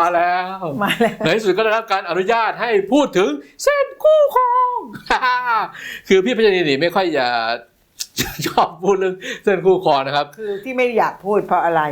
มาแล้วมาแล้วมาแล้วในที่สุดก็ได้รับการอนุญาตให้พูดถึงเส้นคู่ครองคือพี่พัชรีนี่ไม่ค่อยจะชอบพูดเรื่องเส้นคู่ครองนะครับ คือที่ไม่อยากพูดเพราะอะไร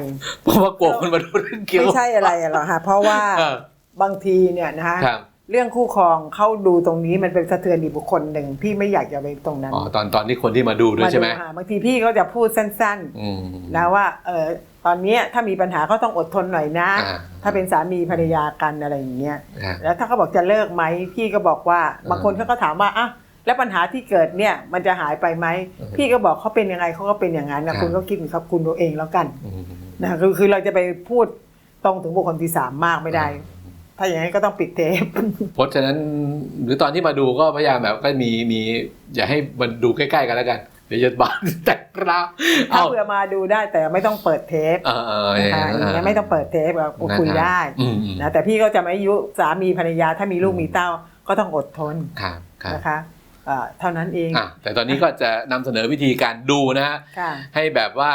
เพราะว่ากลัวคนมาดูเรื่องเกี่ยวไม่ใช่อะไรหรอกค่ะเพราะว่าเออบางทีเนี่ยนะคะครับเรื่องคู่ครองเข้าดูตรงนี้มันเป็นสะเทือนอีกบุคคลหนึ่งพี่ไม่อยากจะไปตรงนั้นอ๋อตอนตอนนี้คนที่มาดูด้วยใช่ไหมค่ะบางทีพี่ก็จะพูดสั้นอืมๆนะว่าเออ ตอนเนี้ยถ้ามีปัญหาก็ต้องอดทนหน่อยนะอ่าถ้าเป็นสามีภรรยากันอะไรอย่างเงี้ยอ่าแล้วถ้าเขาบอกจะเลิกไหมพี่ก็บอกว่าอ่าบางคนเขาก็ถามว่าอะแล้วปัญหาที่เกิดเนี่ยมันจะหายไปไหมอืมพี่ก็บอกเขาเป็นยังไงเขาก็เป็นอย่างนั้นครันะบคุณก็คิดของคุณตัวเองแล้วกันอืมนะคือคือเราจะไปพูดตรงถึงบุคคลที่สามมากไม่ได้ ถ้าอย่างนั้นก็ต้องปิดเทปเพราะฉะนั้นหรือตอนที่มาดูก็พยายามแบบก็มีมีอย่าให้มันดูใกล้ ๆ กันแล้วกันเดี๋ยวจะบานแตกกราวถ้าเอาเผื่อมาดูได้แต่ไม่ต้องเปิดเทปเออเออนะคะอย่างเงี้ยไม่ต้องเปิดเทปเราคุยได้อืมอืมนะแต่พี่ก็จะไม่ยุสามีภรรยาถ้ามีลูกมีเต้าก็ต้องอดทนครับครับนะคะเอ่อเท่านั้นเองอะแต่ตอนนี้ก็จะนำเสนอวิธีการดูนะฮะค่ะให้แบบว่า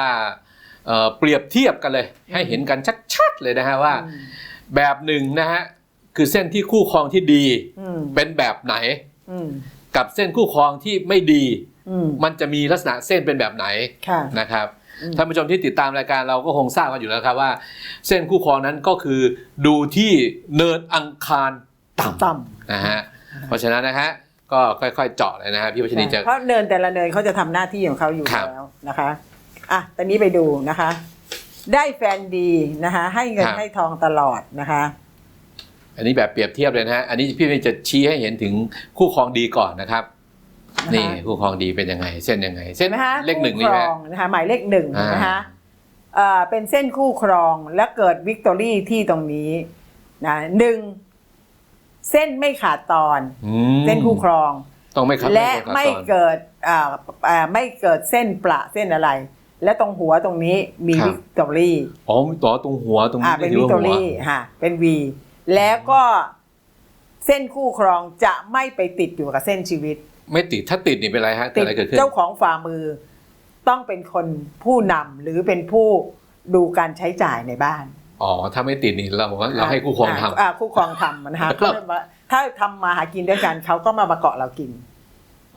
เอ่อเปรียบเทียบกันเลย ให้เห็นกันชัดๆเลยนะฮะว่าอืมแบบหนึ่งนะฮะคือเส้นที่คู่ครองที่ดีอืมเป็นแบบไหนอืมกับเส้นคู่ครองที่ไม่ดีอื มมันจะมีลักษณะเส้นเป็นแบบไหนค่ะนะครับอืมท่านผู้ชมที่ติดตามรายการเราก็คงทราบกันอยู่แล้วครับว่า เส้นคู่ครองนั้นก็คือดูที่เนินอังคารต่ำต่ำนะฮะเพราะฉะนั้นนะฮะก็ค่อยๆเจาะเลยนะฮะพี่วัชรีจะเพราะเนินแต่ละเนินเขาจะทำหน้าที่ของเขาอยู่ครับแล้วนะคะอะตอนนี้ไปดูนะคะ ได้แฟนดีนะคะให้เงินให้ทองตลอดนะคะ อันนี้แบบเปรียบเทียบเลยนะฮะอันนี้พี่จะชี้ให้เห็นถึงคู่ครองดีก่อนนะครับ นะคะนี่คู่ครองดีเป็นยังไง เส้นยังไง เส้เห็นนไหมคะเลขหนึ่งคู่นี่คไหรมองนะคะหมายเลขหนึ่งอ่านนะคะเอ่อเป็นเส้นคู่ครองและเกิดวิกตอรี่ที่ตรงนี้นะหนึ่งเส้นไม่ขาดตอนอืมเส้นคู่ครองต้องไม่ครับและขาดไม่ตอนเกิดอ่าอ่าไม่เกิดเส้นประเส้นอะไร และตรงหัวตรงนี้มีครับวิกตอรี่อ๋อต่อตรงหัวตรงอ่านี้เป็นถืวิอกว่าตอหัวรี่ค่ะเป็นวีแล้วก็เส้นคู่ครองจะไม่ไปติดอยู่กับเส้นชีวิต ไม่ติดถ้าติดนี่เป็นไรฮะเกิดติดอะไรเกิดขึ้นเจ้าของฝ่ามือต้องเป็นคนผู้นำหรือเป็นผู้ดูการใช้จ่ายในบ้าน อ๋อถ้าไม่ติดนี่เราเราให้คู่ครองทำอ่าคู่ครองทำนะคะครัเขาบไม่มาถ้าทำมาหากินด้วยกันเขาก็มามาเกาะเรากิน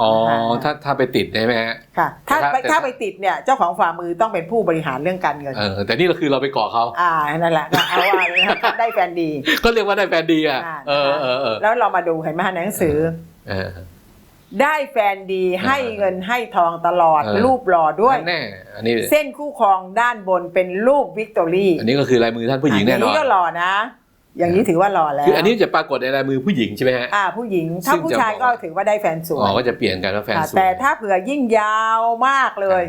อ๋ออ่าถ้าถ้าไปติดได้ไหมฮะ ค่ะ ถ้าแต่ถ้าไปแต่ ถ้าไปติดเนี่ยเจ้าของฝ่ามือต้องเป็นผู้บริหารเรื่องการเงิน เออแต่นี่เราคือเราไปเกาะเขา อ่านั่นแหละนะเอาว่าเลยนะคะได้แฟนดี ก็เรียกว่าได้แฟนดีอะ อ่า เออเออเออแล้วเรามาดูเห็นไหมฮะในหนังสือ เออ ได้แฟนดีให้เงินให้ทองตลอดเออ รูปหล่อด้วย แน่อันนี้ เส้นคู่ครองด้านบนเป็นรูปวิกตอรี่อันนี้ก็คือลายมือท่านผู้หญิงแน่นอนย่างนี้ก็หล่อนะ อย่างนี้ถือว่าหล่อแล้วคืออันนี้จะปรากฏในลายมือผู้หญิงใช่ไหมฮะ อ่าผู้หญิงถ้าซึ่งผู้จะชายบอก ก็ว่าถือว่าได้แฟนสวยอ๋อก็จะเปลี่ยนกันว่าแฟนอ่าสวยแต่ถ้าเผื่อยิ่งยาวมากเลย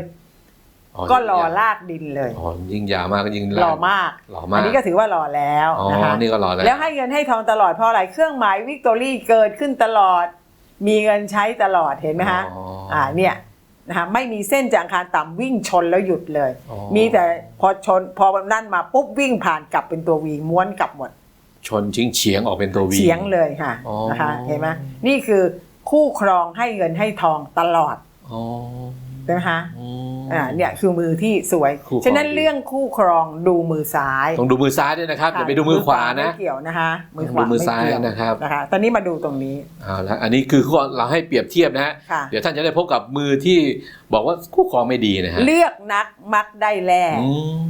ก็หล่อลากดินเลย อ๋อยิ่งยาวมากก็ยิ่งหล่อมาก หล่อมากอันนี้ก็ถือว่าหล่อแล้วอ๋อนะคะนี่ก็หล่อแล้ว แล้วให้เงินให้ทองตลอดเพราะอะไรเครื่องหมายวิกตอรี่เกิดขึ้นตลอด มีเงินใช้ตลอดเห็นไหมฮะอ๋ออ่าเนี่ยนะคะไม่มีเส้นจากอังคารต่ำวิ่งชนแล้วหยุดเลยอ๋อมีแต่พอชนพอนั่นมาปุ๊บวิ่งผ่านกลับเป็นตัววีม้วนกลับหมด ชนชิงเฉียงออกเป็นตัววีเฉียงเลยค่ะอ๋อนะคะเห็นไหมนี่คือคู่ครองให้เงินให้ทองตลอดอ๋อ ใช่ไหมคะอืมอ่าเนี่ยคือมือที่สวยคู่ครองฉะนั้นเรื่องคู่ครองดูมือซ้ายต้องดูมือซ้ายด้วยนะครับอย่าไปดูมือขวานะไม่เกี่ยวนะคะ มือขดูวามือไม่ซ้ายเกี่ยวนะครับนะคะตอนนี้มาดูตรงนี้เอาละอันนี้คือเราให้เปรียบเทียบนะฮะค่ะเดี๋ยวท่านจะได้พบกับมือที่บอกว่าคู่ครองไม่ดีนะฮะเลือกนักมักได้แลอืม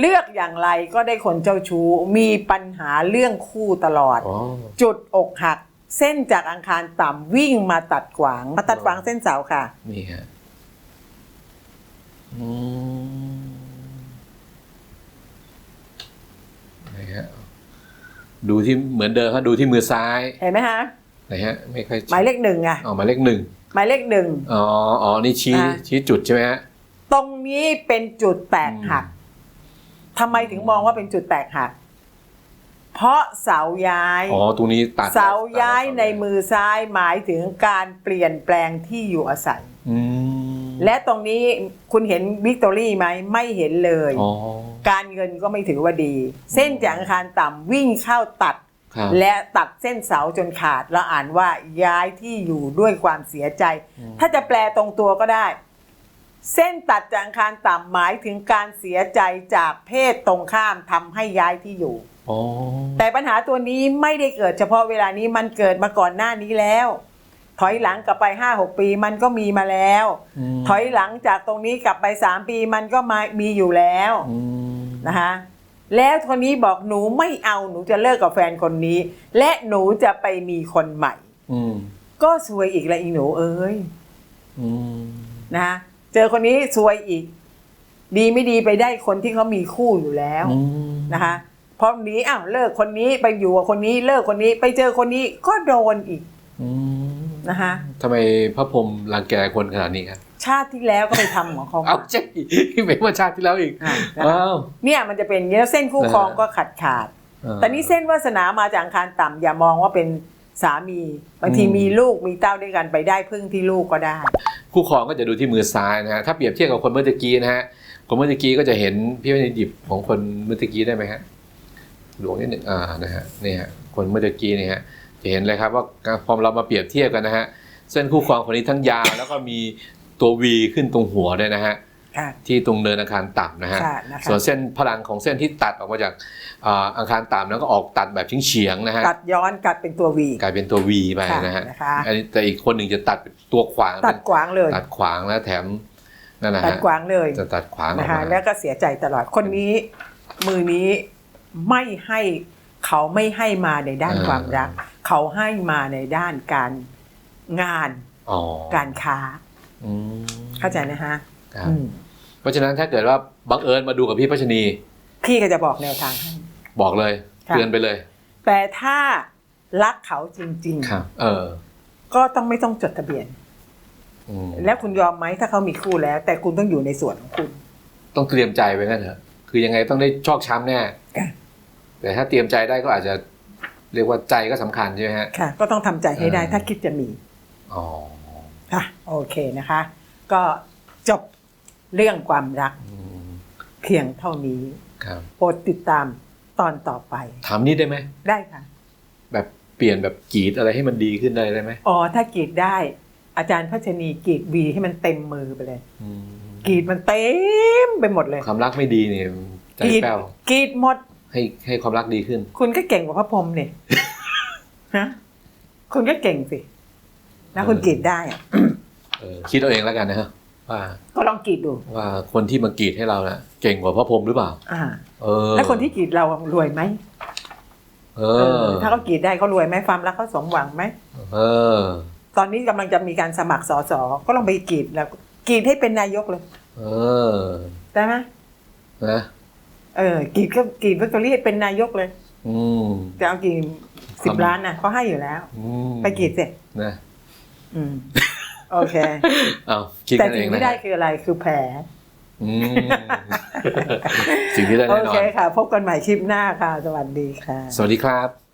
เลือกอย่างไรก็ได้คนเจ้าชู้มีปัญหาเรื่องคู่ตลอดอ๋อจุดอกหัก เส้นจากอังคารต่ำวิ่งมาตัดขวางมาตัดขวางเส้นเสาค่ะนี่ฮะ อืมนี่ฮะดูที่เหมือนเดิมครับดูที่มือซ้ายเห็นไหมฮะไหนฮะไม่ค่อยหมายเลขหนึ่งอะออกหมายเลขหนึ่งหมายเลขหนึ่งอ๋ออ๋อนี่ชี้อ่าชี้จุดใช่ไหมฮะตรงนี้เป็นจุดแตกหักอืทำไมถึงมองว่าเป็นจุดแตกหัก เพราะเสาย้ายอ๋อตรงนี้ตัดเสาย้ายตัดในมือซ้ายหมายถึงการเปลี่ยนแปลงที่อยู่อาศัย อืม และตรงนี้คุณเห็นวิกตอรี่ไหมไม่เห็นเลย อ๋อ การเงินก็ไม่ถือว่าดี เส้นจากอังคารต่ำวิ่งเข้าตัด ครับ และตัดเส้นเสาจนขาดเราอ่านว่าย้ายที่อยู่ด้วยความเสียใจ อืม ถ้าจะแปลตรงตัวก็ได้ เส้นตัดจากอังคารต่ำหมายถึงการเสียใจจากเพศตรงข้ามทำให้ย้ายที่อยู่ออ๋อแต่ปัญหาตัวนี้ไม่ได้เกิดเฉพาะเวลานี้มันเกิดมาก่อนหน้านี้แล้ว ถอยหลังกลับไปห้าหกปีมันก็มีมาแล้วมถอยหลังจากตรงนี้กลับไปสามปีมันก็มามีอยู่แล้วอืมนะคะแล้วคนนี้บอกหนูไม่เอาหนูจะเลิกกับแฟนคนนี้ และหนูจะไปมีคนใหม่อืมก็ซวยอีกละอีหนูเอ้ยอืมนะคะเจอคนนี้ซวยอีก ดีไม่ดีไปได้คนที่เขามีคู่อยู่แล้วอืมนะคะพอหนีอ้าวเลิกคนนี้ไปอยู่กับคนนี้ เลิกคนนี้ไปเจอคนนี้ก็โดนอีก อืม นะคะทำไมพระพรหมรังแกคนขนาดนี้ครับชาติที่แล้วก็ไปทำของเขาเอาใช่ไม่ว่าชาติที่แล้วอีกอะนะคะอ้าวเนี่ยมันจะเป็นอย่างนี้แล้วเส้นคู่ครองก็ขาดขาดแต่นี่เส้นวาสนามาจากอังคารต่ำอย่ามองว่าเป็นสามีบางทีมีลูกมีเต้าด้วยกันไปได้พึ่งที่ลูกก็ได้ คู่ครองก็จะดูที่มือซ้ายนะฮะถ้าเปรียบเทียบกับคนเมื่อตะกี้นะฮะคนเมื่อตะกี้ก็จะเห็นพี่ไม่ได้หยิบของคนเมื่อตะกี้ได้ไหมฮะหลวงนิดหนึ่งอ่านะฮะนี่ฮะคนเมื่อตะกี้นี่ฮะ จะเห็นเลยครับว่าพอเรามาเปรียบเทียบกันนะฮะเส้นคู่ครองคนนี้ทั้งยาวแล้วก็มีตัววีขึ้นตรงหัวด้วยนะฮะค่ะที่ตรงเนินอังคารต่ำนะฮะค่ะนะคะส่วนเส้นพลังของเส้นที่ตัดออกมาจากอ่าอังคารต่ำแล้วก็ออกตัดแบบเฉียงๆนะฮะกัดย้อนกัดเป็นตัววีกลายเป็นตัว V ไปนะฮะค่ะนะคะอันนี้แต่อีกคนหนึ่งจะตัดเป็นตัวขวางตัดขวางเลยตัดขวางแล้วแถมนั่นนะตัดฮะขวางเลยจะตัดขวางออกนะคะมาแล้วก็เสียใจตลอดคนนี้มือนี้ไม่ให้ เขาไม่ให้มาในด้านความรัก เขาให้มาในด้านการงานอ๋อการค้าอืมเข้าใจนะฮะครับอืมเพราะฉะนั้นถ้าเกิดว่าบังเอิญมาดูกับพี่พัชนีพี่ก็จะบอกแนวทางให้บอกเลยค่ะเตือนไปเลย แต่ถ้ารักเขาจริงครับเออๆก็ต้องไม่ต้องจดทะเบียนอืมแล้วคุณยอมไหมถ้าเขามีคู่แล้ว แต่คุณต้องอยู่ในส่วนของคุณ ต้องเตรียมใจไว้งั้นเถอะคือยังไงต้องได้ชอกช้ำแน่ค่ะ แต่ถ้าเตรียมใจได้ก็อาจจะเรียกว่าใจก็สำคัญใช่ไหมฮะค่ะ ก็ต้องทำใจให้ได้เออถ้าคิดจะมีอ๋อค่ะโอเคนะคะ ก็จบเรื่องความรักอืมเพียงเท่านี้ครับโปรดติดตามตอนต่อไปถามนิดได้ไหมได้ค่ะ แบบเปลี่ยนแบบกรีดอะไรให้มันดีขึ้นได้ได้ไหมอ๋อถ้ากรีดได้ อาจารย์พัชนีกรีดวีให้มันเต็มมือไปเลยอืมกรีดมันเต็มไปหมดเลย ความรักไม่ดีเนี่ยใจกรีดแป้วกรีดหมด ให้ให้ความรักดีขึ้น คุณก็เก่งกว่าพระพรหมเนี่ยฮะคุณก็เก่งสิ แล้วคุณกรีดได้อะเออคิดเอาเองแล้วกันนะฮะว่าก็ลองกรีดดู ว่าคนที่มากรีดให้เรานะเก่งกว่าพระพรหมหรือเปล่า อ่า เออ แล้วคนที่กรีดเรารวยไหมเอเอออถ้าเขากรีดได้เขารวยไหมความรักเขาสมหวังไหมเออ ตอนนี้กำลังจะมีการสมัครสอสอก็ลองไปกรีดแล้วกรีดให้เป็นนายกเลย เออ ได้ไหมนะ เออกรีดก็กรีดวิกตอรี่ให้เป็นนายกเลย อืม จะเอากี่สิบล้านนะเขาให้อยู่แล้ว อืมไปกรีดสินะอืม โอเค เอาคิดแต่กันเอสิ่งงนะที่ได้คืออะไรคือแผล อืมสิ่งที่ได้โอแน่นอเคน ค่ะ พบกันใหม่คลิปหน้าค่ะ สวัสดีค่ะ สวัสดีครับ